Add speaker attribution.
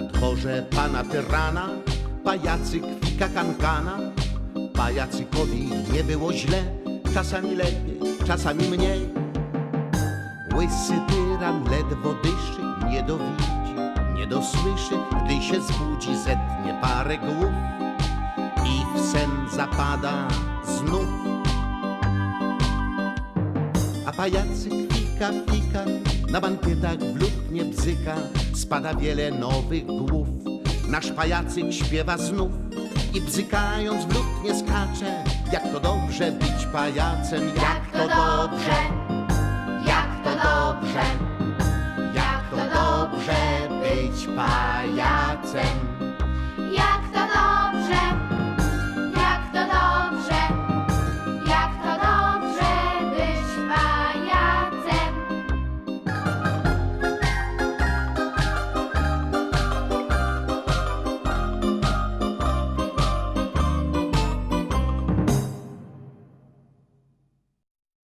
Speaker 1: dworze pana tyrana, pajacyk fika kankana. Pajacykowi nie było źle, czasami lepiej, czasami mniej. Łysy tyran ledwo dyszy, nie dowidzi, nie dosłyszy, gdy się zbudzi, zetnie parę głów i w sen zapada znów. A pajacyk fika, fika, na bankietach w lutnie bzyka, spada wiele nowych głów. Nasz pajacyk śpiewa znów i bzykając w lutnie skacze. Jak to dobrze być pajacem, jak to dobrze, jak to dobrze, jak to dobrze być pajacem.